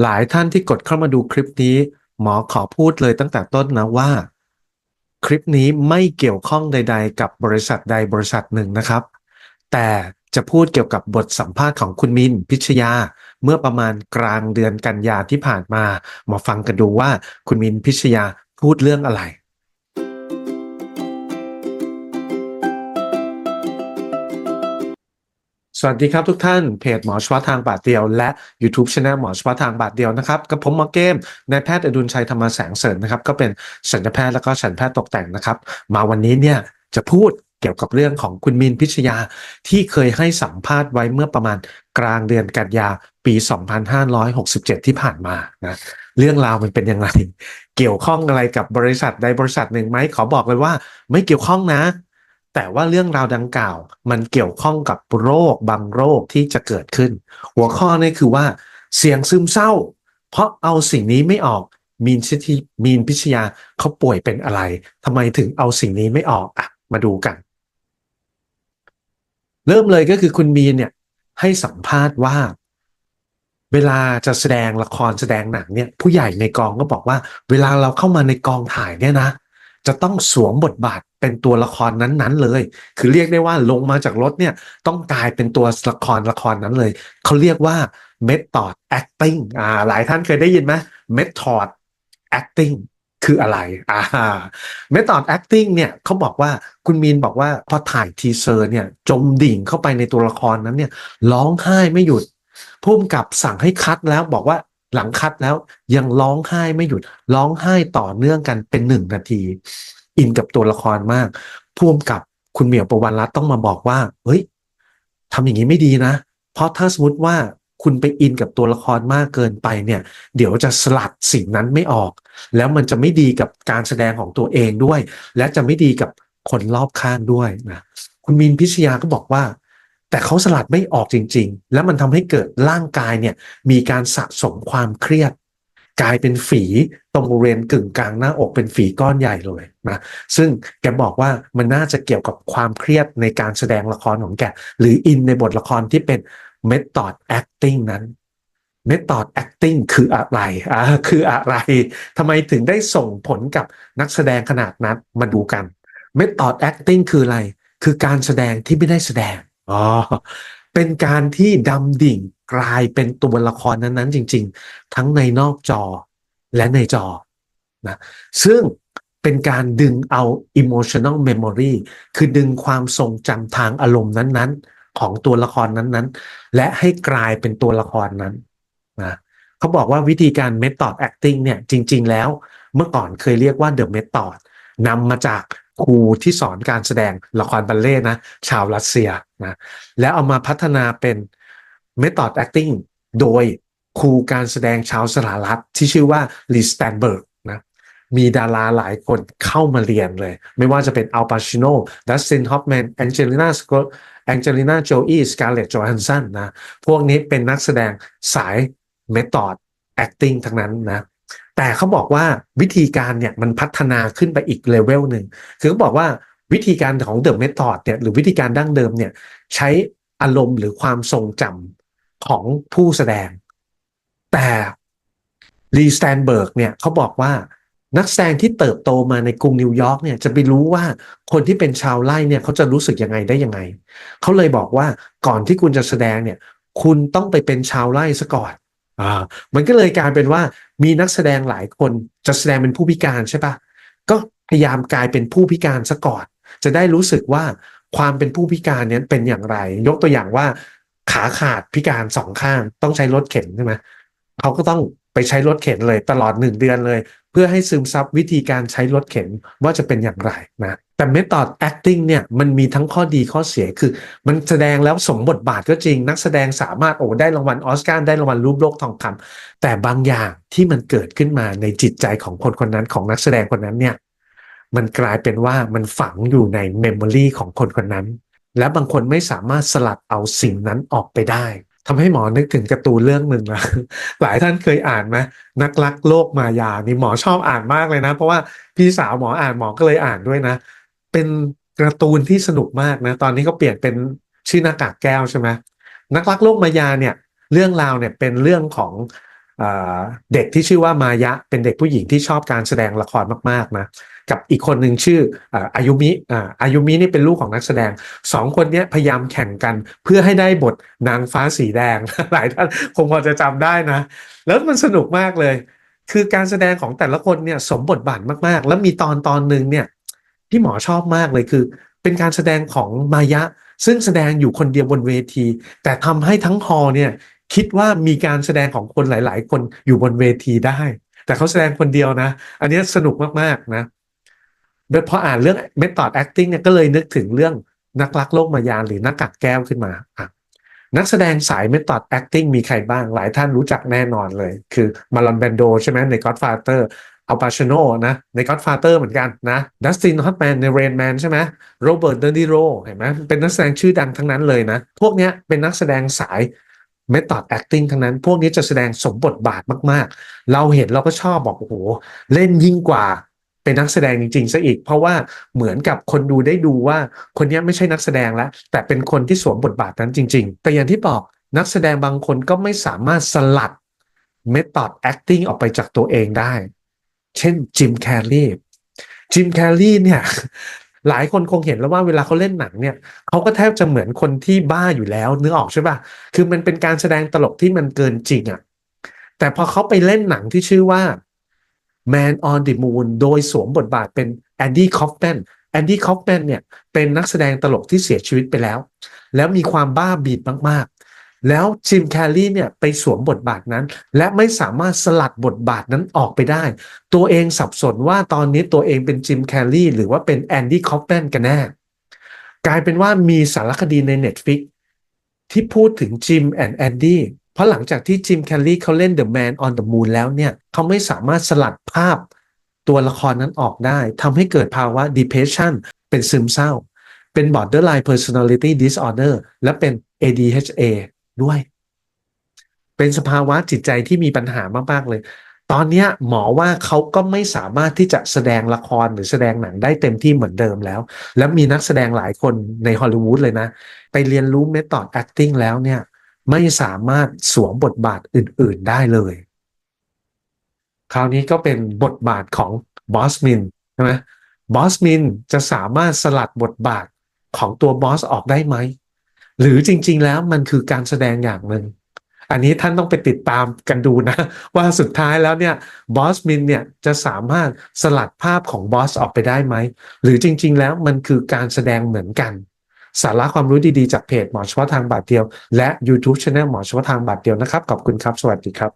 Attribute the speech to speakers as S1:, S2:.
S1: หลายท่านที่กดเข้ามาดูคลิปนี้ หมอขอพูดเลยตั้งแต่ต้นนะว่า คลิปนี้ไม่เกี่ยวข้องใด ๆ กับบริษัทใดบริษัทหนึ่งนะครับ แต่จะพูดเกี่ยวกับบทสัมภาษณ์ของคุณมินพิชยา เมื่อประมาณกลางเดือนกันยาที่ผ่านมามาฟังกันดูว่าคุณมินพิชยาพูดเรื่องอะไร สวัสดีครับทุกท่านเพจหมอเฉพาทางบาทเดียว และ YouTube Channel หมอเฉพาทางบาทเดียวนะครับกับผมหมอเกมนายแพทย์อดุลชัยธรรมแสงเสริญนะครับก็เป็นสัญญแพทย์แล้วก็สัญญแพทย์ตกแต่งนะครับ มาวันนี้เนี่ยจะพูดเกี่ยวกับเรื่องของคุณมินพิชยาที่เคยให้สัมภาษณ์ไว้เมื่อประมาณกลางเดือนกันยาปี 2567 ที่ผ่านมานะเรื่องราวมันเป็นยังไงเกี่ยวข้องอะไรกับบริษัทใดบริษัทหนึ่งไหมขอบอกเลยว่า ไม่เกี่ยวข้องนะ แต่ว่าเรื่องราวดังกล่าว มันเกี่ยวข้องกับโรคบางโรคที่จะเกิดขึ้น หัวข้อนี่คือว่า เสียงซึมเศร้า เพราะเอาสิ่งนี้ไม่ออกมีนชิทีมีนพิชยาเขาป่วยเป็นอะไรทำไมถึงเอาสิ่งนี้ไม่ออกอะมาดูกัน เริ่มเลยก็คือคุณมีนเนี่ยให้สัมภาษณ์ว่า เวลาจะแสดงละครแสดงหนังเนี่ย ผู้ใหญ่ในกองก็บอกว่า เวลาเราเข้ามาในกองถ่ายเนี่ยนะ จะต้องสวมบทบาท เป็นตัวละครนั้นๆเลย คือเรียกได้ว่าลงมาจากรถเนี่ยต้องกลายเป็นตัวละครละครนั้นเลย เขาเรียกว่า method acting อ่าหลายท่านเคยได้ยินไหม method acting คืออะไรอ่า method acting เนี่ยเขาบอกว่าคุณมีนบอกว่าพอถ่ายทีเซอร์เนี่ยจมดิ่งเข้าไปในตัวละครนั้นเนี่ยร้องไห้ไม่หยุดพุ่มกับสั่งให้คัดแล้วบอกว่าหลังคัดแล้วยังร้องไห้ไม่หยุดร้องไห้ต่อเนื่องกันเป็นหนึ่งนาที อินกับตัวละครมากพ่วมกับคุณเหมียวประวันรัตต้องมาบอกว่า เฮ้ยทำอย่างนี้ไม่ดีนะ เพราะถ้าสมมติว่าคุณไปอินกับตัวละครมากเกินไปเนี่ย เดี๋ยวจะสลัดสิ่งนั้นไม่ออก แล้วมันจะไม่ดีกับการแสดงของตัวเองด้วย และจะไม่ดีกับคนรอบข้างด้วยนะคุณมินพิชยาก็บอกว่า แต่เขาสลัดไม่ออกจริง ๆ แล้วมันทำให้เกิดร่างกายเนี่ยมีการสะสมความเครียด กลายเป็นฝีตรงบริเวณกึ่งกลางหน้าอกเป็นฝีก้อนใหญ่เลยนะซึ่งแกบอกว่ามันน่าจะเกี่ยวกับความเครียดในการแสดงละครของแก หรืออินในบทละครที่เป็น method acting นั้น method acting คืออะไรอ่าคืออะไรทำไมถึงได้ส่งผลกับนักแสดงขนาดนั้นมาดูกัน method acting คืออะไร คือการแสดงที่ไม่ได้แสดงอ๋อเป็นการที่ดำดิ่ง กลายเป็นตัวละครนั้นๆ จริง ๆ ทั้งในนอกจอและในจอนะซึ่งเป็นการดึงเอา emotional memory คือดึงความทรงจำทางอารมณ์นั้นๆ ของตัวละครนั้นๆ และให้กลายเป็นตัวละครนั้นนะเขาบอกว่าวิธีการ method acting เนี่ยจริง ๆ แล้วเมื่อก่อนเคยเรียกว่า the method นำมาจากครูที่สอนการแสดงละครบัลเล่ต์นะชาวรัสเซียนะแล้วเอามาพัฒนาเป็น method acting โดยครูการแสดงชาวสหรัฐที่ชื่อว่าลีสแตนเบิร์กนะมีดาราหลายคนเข้ามาเรียนเลย ไม่ว่าจะเป็นอัลปาชิโนดัสตินฮอปแมนแองเจลิน่าสกแองเจลิน่าโจอีสกาเลตโจฮันสันนะพวกนี้เป็นนักแสดงสาย method acting ทั้งนั้นนะแต่เขาบอกว่าวิธีการเนี่ยมันพัฒนาขึ้นไปอีกเลเวลหนึ่งคือเขาบอกว่าวิธีการของเดอะเมธอดเนี่ยหรือวิธีการดั้งเดิมเนี่ยใช้อารมณ์หรือความทรงจำ ของผู้แสดง แต่รีสแตนเบิร์กเนี่ยเขาบอกว่านักแสดงที่เติบโตมาในกรุงนิวยอร์กเนี่ยจะไปรู้ว่าคนที่เป็นชาวไร่เนี่ยเขาจะรู้สึกยังไงได้ยังไง เขาเลยบอกว่าก่อนที่คุณจะแสดงเนี่ย คุณต้องไปเป็นชาวไร่ซะก่อนอ่ามันก็เลยกลายเป็นว่ามีนักแสดงหลายคนจะแสดงเป็นผู้พิการใช่ปะก็พยายามกลายเป็นผู้พิการซะก่อน จะได้รู้สึกว่าความเป็นผู้พิการเนี้ยเป็นอย่างไร ยกตัวอย่างว่า ขาขาดพิการสองข้างต้องใช้รถเข็นใช่ไหมเขาก็ต้องไปใช้รถเข็นเลยตลอดหนึ่งเดือนเลย เพื่อให้ซึมซับวิธีการใช้รถเข็นว่าจะเป็นอย่างไรนะแต่ method acting เนี่ยมันมีทั้งข้อดีข้อเสียคือ มันแสดงแล้วสมบทบาทก็จริง นักแสดงสามารถโอ้ได้รางวัลออสการ์ได้รางวัลรูปโลกทองคำแต่บางอย่างที่มันเกิดขึ้นมาในจิตใจของคนคนนั้นของนักแสดงคนนั้นเนี่ยมันกลายเป็นว่ามันฝังอยู่ในเมมโมรีของคนคนนั้น และบางคนไม่สามารถสลัดเอาสิ่งนั้นออกไปได้ทำให้หมอนึกถึงการ์ตูนเรื่องหนึ่งนะหลายท่านเคยอ่านไหมนักรักโลกมายานี่หมอชอบอ่านมากเลยนะ เพราะว่าพี่สาวหมออ่านหมอก็เลยอ่านด้วยนะ เป็นการ์ตูนที่สนุกมากนะ ตอนนี้ก็เปลี่ยนเป็นชื่อหน้ากากแก้วใช่ไหมนักรักโลกมายาเนี่ย เรื่องราวเนี่ยเป็นเรื่องของ เด็กที่ชื่อว่ามายะเป็นเด็กผู้หญิงที่ชอบการแสดงละครมากๆนะกับอีกคนหนึ่งชื่ออายุมิอายุมินี่เป็นลูกของนักแสดงสองคนนี้พยายามแข่งกันเพื่อให้ได้บทนางฟ้าสีแดงหลายท่านคงพอจะจำได้นะ แล้วมันสนุกมากเลย คือการแสดงของแต่ละคนเนี่ยสมบทบาทมากๆ แล้วมีตอนตอนหนึ่งเนี่ยที่หมอชอบมากเลยคือ เป็นการแสดงของมายะซึ่งแสดงอยู่คนเดียวบนเวที แต่ทำให้ทั้งฮอล์เนี่ย คิดว่ามีการแสดงของคนหลาย ๆ คนอยู่บนเวทีได้ แต่เขาแสดงคนเดียวนะ อันนี้สนุกมากๆนะพออ่านเรื่อง method acting เนี่ยก็เลยนึกถึงเรื่องนักรักโลกมายาหรือนักกักแก้วขึ้นมาอะนักแสดงสาย method acting มีใครบ้าง หลายท่านรู้จักแน่นอนเลย คือมาลอนแบนโดใช่ไหมใน Godfather อัลปาชโนนะใน Godfather เหมือนกันนะดัสตินฮอตแมนใน Rain Man ใช่ไหมโรเบิร์ตเดนิโรเห็นไหมเป็นนักแสดงชื่อดังทั้งนั้นเลยนะ พวกเนี้ยเป็นนักแสดงสาย method acting ทั้งนั้น พวกนี้จะแสดงสมบทบาทมากๆ เราเห็นเราก็ชอบบอกโอ้โหเล่นยิ่งกว่าเป็นนักแสดงจริงๆซะอีก เพราะว่าเหมือนกับคนดูได้ดูว่าคนนี้ไม่ใช่นักแสดงแล้ว แต่เป็นคนที่สวมบทบาทนั้นจริง ๆ แต่อย่างที่บอกนักแสดงบางคนก็ไม่สามารถสลัด method acting ออกไปจากตัวเองได้ เช่นจิมแคลรีจิมแคลรีเนี่ย หลายคนคงเห็นแล้วว่าเวลาเขาเล่นหนังเนี่ยเขาก็แทบจะเหมือนคนที่บ้าอยู่แล้วนึกออกใช่ป่ะคือมันเป็นการแสดงตลกที่มันเกินจริงอะ่ะแต่พอเขาไปเล่นหนังที่ชื่อว่า Man on the Moon โดยสวมบทบาทเป็นแอนดี้คอฟแมนแอนดี้คอฟแมนเนี่ยเป็นนักแสดงตลกที่เสียชีวิตไปแล้ว แล้วมีความบ้าบีดมากๆ แล้วจิมแคลรี่เนี่ยไปสวมบทบาทนั้น และไม่สามารถสลัดบทบาทนั้นออกไปได้ ตัวเองสับสนว่าตอนนี้ตัวเองเป็นจิมแคลรี่หรือว่าเป็นแอนดี้คอฟแมนกันแน่กลายเป็นว่ามีสารคดีใน Netflix ที่พูดถึงจิมแอนแอนดี้เพราะหลังจากที่จิมแคลรี่เขาเล่น The Man on the Moon แล้วเนี่ยเขาไม่สามารถสลัดภาพตัวละครนั้นออกได้ทำให้เกิดภาวะ depression เป็นซึมเศร้า เป็น borderline personality disorder และเป็น ADHA ด้วย เป็นสภาวะจิตใจที่มีปัญหามากๆเลย ตอนนี้หมอว่าเขาก็ไม่สามารถที่จะแสดงละครหรือแสดงหนังได้เต็มที่เหมือนเดิมแล้ว แล้วมีนักแสดงหลายคนในฮอลลีวูดเลยนะ ไปเรียนรู้ method acting แล้วเนี่ย ไม่สามารถสวมบทบาทอื่น ๆได้เลย คราวนี้ก็เป็นบทบาทของบอสมินใช่ไหมบอสมินจะสามารถสลัดบทบาทของตัวบอสออกได้ไหม หรือจริง ๆ แล้วมันคือการแสดงอย่างหนึ่งอันนี้ท่านต้องไปติดตามกันดูนะ ว่าสุดท้ายแล้วเนี่ยบอสมินเนี่ยจะสามารถสลัดภาพของบอสออกไปได้ไหม หรือจริง ๆ แล้วมันคือการแสดงเหมือนกัน สาระความรู้ดี ๆ จากเพจหมอเฉพาะทางบาทเดียว และ YouTube Channel หมอเฉพาะทางบาทเดียวนะครับ ขอบคุณครับ สวัสดีครับ